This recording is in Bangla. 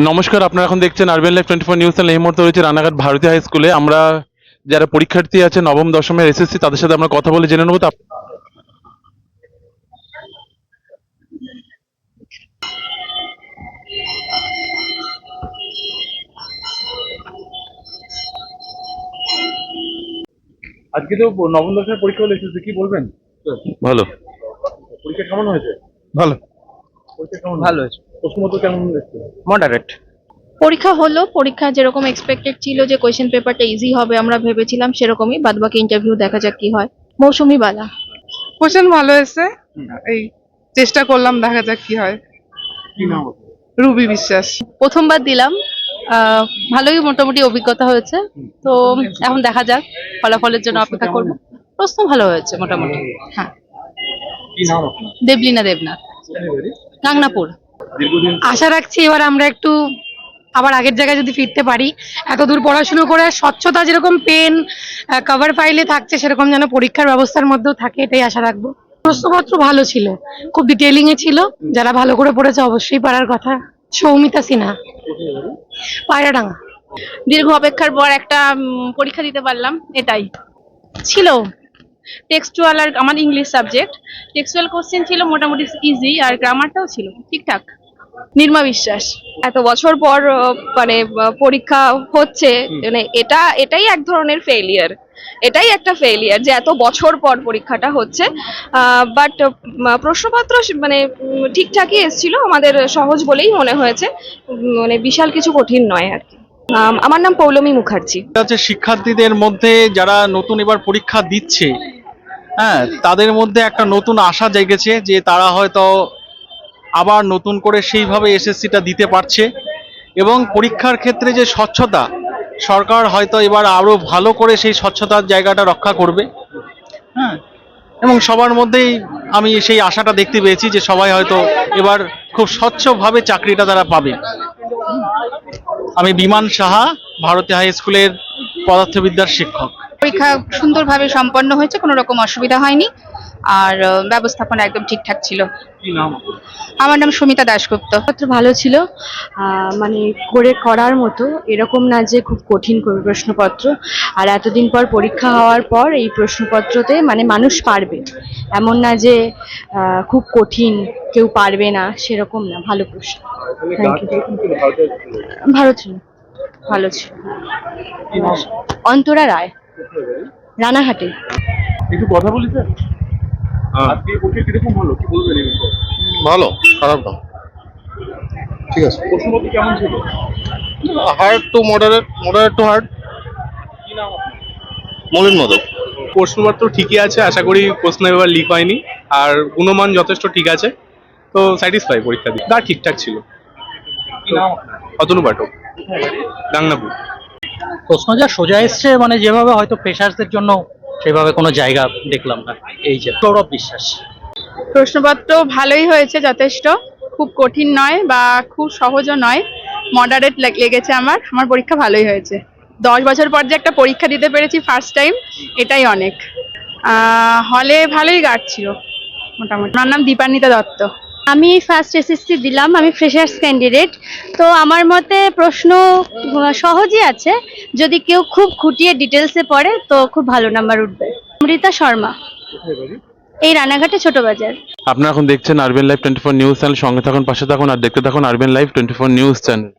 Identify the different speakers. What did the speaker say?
Speaker 1: নমস্কার আপনারা এখন দেখছেন RBN live twenty four news channel এই মুহূর্তে রয়েছে রানাঘাট ভারতীয় হাই স্কুলে আমরা যারা পরীক্ষার্থী আছে নবম দশমের এসএসসি তাদের সাথে আমরা কথা বলে জেনে নেব। তো আজকে তো নবম দশমের পরীক্ষা হলো এসএসসি কি বলবেন? ভালো। পরীক্ষা কেমন হয়েছে?
Speaker 2: ভালো।
Speaker 1: পরীক্ষা কেমন
Speaker 2: ভালো হয়েছে।
Speaker 1: প্রশ্নপত্র কেমন
Speaker 2: মডারেট
Speaker 3: পরীক্ষা হলো পরীক্ষা যেরকম এক্সপেক্টেড ছিল যে কোয়েশ্চেন পেপারটা ইজি হবে আমরা ভেবেছিলাম সেরকমই বাদ বাকি ইন্টারভিউ দেখা যাক কি হয়। মৌসুমি বালা।
Speaker 4: কোশ্চেন ভালো এসছে এই চেষ্টা করলাম দেখা যাক কি হয়।
Speaker 1: কি নাম
Speaker 4: রুবি বিশ্বাস।
Speaker 3: প্রথমবার দিলাম। আহ, ভালোই মোটামুটি অভিজ্ঞতা হয়েছে। তো এখন দেখা যাক ফলাফলের জন্য অপেক্ষা করব। প্রশ্ন ভালো হয়েছে মোটামুটি। হ্যাঁ।
Speaker 1: কি নাম
Speaker 3: দেবলীনা দেবনাথ। গাংনাপুর।
Speaker 5: আশা রাখছি এবার আমরা একটু আবার আগের জায়গায় যদি ফিরতে পারি। এত দূর পড়াশুনো করে স্বচ্ছতা যেরকম পেন কভার ফাইলে থাকছে সেরকম যেন পরীক্ষার ব্যবস্থার মধ্যেও থাকে এটাই আশা রাখব। প্রশ্নপত্র ভালো ছিল খুব ডিটেলিং এ ছিল যারা ভালো করে পড়েছে অবশ্যই পারার কথা। সৌমিতা সিনহা। পায়রাডাঙ্গা।
Speaker 3: দীর্ঘ অপেক্ষার পর একটা পরীক্ষা দিতে পারলাম এটাই। ছিল। টেক্সচুয়াল আর আমার ইংলিশ সাবজেক্ট টেক্সচুয়াল কোশ্চেন ছিল মোটামুটি ইজি আর গ্রামারটাও ছিল ঠিকঠাক। নির্মা বিশ্বাস।
Speaker 6: এত বছর পর মানে পরীক্ষা হচ্ছে মানে এটা এটাই এক ধরনের ফেলিয়ার এটাই একটা ফেলিয়ার যে এত বছর পর পরীক্ষাটা হচ্ছে। বাট প্রশ্নপত্র মানে ঠিকঠাকই এসেছিল আমাদের সহজ বলেই মনে হয়েছে। মানে বিশাল কিছু কঠিন নয় আর কি। আমার নাম পৌলমী মুখার্জি।
Speaker 2: হচ্ছে শিক্ষার্থীদের মধ্যে যারা নতুন এবার পরীক্ষা দিচ্ছে হ্যাঁ তাদের মধ্যে একটা নতুন আশা জেগেছে যে তারা হয়তো আবার নতুন করে সেইভাবে এসএসসিটা দিতে পারছে। এবং পরীক্ষার ক্ষেত্রে যে স্বচ্ছতা, সরকার হয়তো এবার আরও ভালো করে সেই স্বচ্ছতার জায়গাটা রক্ষা করবে। হ্যাঁ? এবং সবার মধ্যেই আমি সেই আশাটা দেখতে পেয়েছি যে সবাই হয়তো এবার খুব স্বচ্ছভাবে চাকরিটা তারা পাবে। আমি বিমান সাহা, ভারতীয় হাই স্কুলের পদার্থবিদ্যার শিক্ষক।
Speaker 7: পরীক্ষা সুন্দরভাবে সম্পন্ন হয়েছে, কোনো রকম অসুবিধা হয়নি। আর ব্যবস্থাপনা একদম ঠিকঠাক ছিল। আমার নাম সুমিতা দাশগুপ্ত।
Speaker 8: পত্র ভালো ছিল মানে করে করার মতো। এরকম না যে খুব কঠিন করে প্রশ্নপত্র। আর এতদিন পর পরীক্ষা হওয়ার পর এই প্রশ্নপত্রতে মানে মানুষ পারবে। এমন না যে খুব কঠিন কেউ পারবে না সেরকম না ভালো প্রশ্ন. ভালো ছিল? ভালো ছিল অন্তরা রায় রানাঘাটে।
Speaker 1: একটু কথা বলি স্যার আজকে পরীক্ষা কীরকম হলো? কি বলবেন এই বিষয়ে?
Speaker 9: ভালো খারাপ না। ঠিক আছে।
Speaker 1: প্রশ্নপত্র কেমন ছিল?
Speaker 9: Hard to moderate moderate to hard
Speaker 1: কি নাম
Speaker 9: মলিন মদক
Speaker 10: প্রশ্নপত্র ঠিকই আছে আশা করি প্রশ্ন এবার লিক হয়নি। আর গুণমান যথেষ্ট ঠিক আছে। তো স্যাটিসফাই পরীক্ষা দিয়ে তা ঠিকঠাক ছিল। অতনু পাঠক। গাংনাপুর
Speaker 11: প্রশ্ন যা সোজা এসছে মানে যেভাবে হয়তো ফ্রেশার্সদের জন্য সেভাবে কোনো জায়গা দেখলাম না। এই যে গৌরব বিশ্বাস।
Speaker 7: প্রশ্নপত্র ভালোই হয়েছে, যথেষ্ট। খুব কঠিন নয় বা খুব সহজও নয়। মডারেট লেগেছে আমার। আমার পরীক্ষা ভালোই হয়েছে। দশ বছর পর যে একটা পরীক্ষা দিতে পেরেছি ফার্স্ট টাইম এটাই অনেক। হলে ভালোই গার্ড ছিল মোটামুটি। আমার নাম দীপান্বিতা দত্ত।
Speaker 8: আমি ফার্স্ট এসএসসি দিলাম আমি ফ্রেশার্স ক্যান্ডিডেট তো আমার মতে প্রশ্ন সহজই আছে। যদি কেউ খুব খুঁটিয়ে ডিটেলসে পড়ে তো খুব ভালো নাম্বার উঠবে। অমৃতা শর্মা। এই রানাঘাটে ছোট বাজার
Speaker 1: আপনারা এখন দেখছেন RBN live twenty four news channel সঙ্গে থাকুন পাশে থাকুন আর দেখতে থাকুন RBN live twenty four news channel